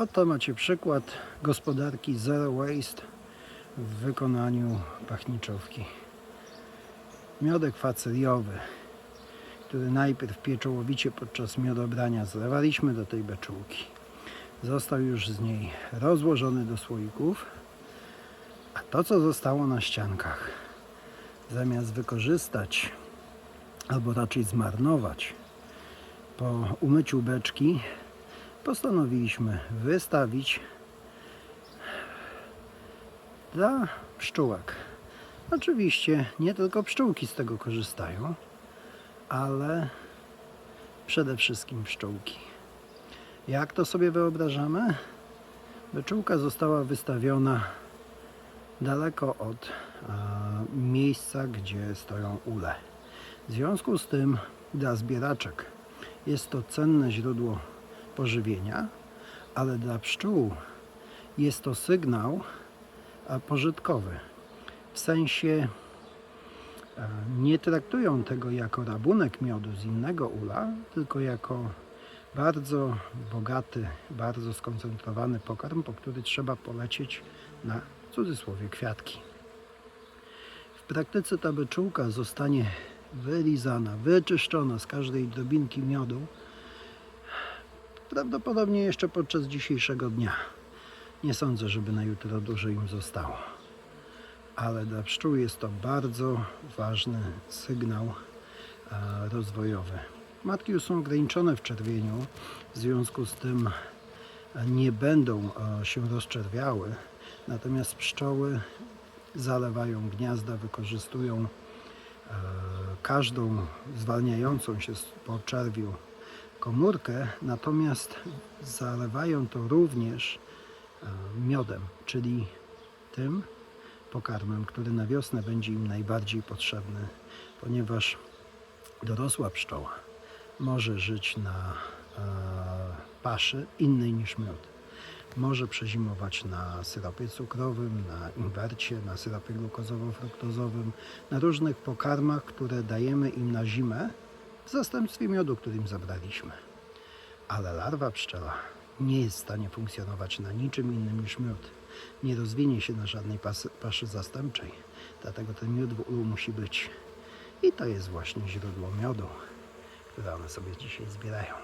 Oto macie przykład gospodarki Zero Waste w wykonaniu pachniczówki. Miodek faceliowy, który najpierw pieczołowicie podczas miodobrania zlewaliśmy do tej beczułki. Został już z niej rozłożony do słoików, a to co zostało na ściankach, zamiast wykorzystać albo raczej zmarnować po umyciu beczki, postanowiliśmy wystawić dla pszczółek. Oczywiście nie tylko pszczółki z tego korzystają, ale przede wszystkim pszczółki. Jak to sobie wyobrażamy? Beczułka została wystawiona daleko od a, miejsca, gdzie stoją ule. W związku z tym dla zbieraczek jest to cenne źródło pożywienia, ale dla pszczół jest to sygnał a, pożytkowy. W sensie e, nie traktują tego jako rabunek miodu z innego ula, tylko jako bardzo bogaty, bardzo skoncentrowany pokarm, po który trzeba polecieć na w cudzysłowie kwiatki. W praktyce ta beczułka zostanie wylizana, wyczyszczona z każdej drobinki miodu prawdopodobnie jeszcze podczas dzisiejszego dnia. Nie sądzę, żeby na jutro dużo im zostało. Ale dla pszczół jest to bardzo ważny sygnał e, rozwojowy. Matki już są ograniczone w czerwieniu, w związku z tym e, nie będą e, się rozczerwiały, natomiast pszczoły zalewają gniazda, wykorzystują każdą zwalniającą się po czerwiu komórkę, natomiast zalewają to również e, miodem, czyli tym pokarmem, który na wiosnę będzie im najbardziej potrzebny, ponieważ dorosła pszczoła może żyć na e, paszy innej niż miód. Może przezimować na syropie cukrowym, na inwercie, na syropie glukozowo-fruktozowym, na różnych pokarmach, które dajemy im na zimę w zastępstwie miodu, który im zabraliśmy. Ale larwa pszczela nie jest w stanie funkcjonować na niczym innym niż miód. Nie rozwinie się na żadnej pasy, paszy zastępczej. Dlatego ten miód w ulu musi być. I to jest właśnie źródło miodu, które one sobie dzisiaj zbierają.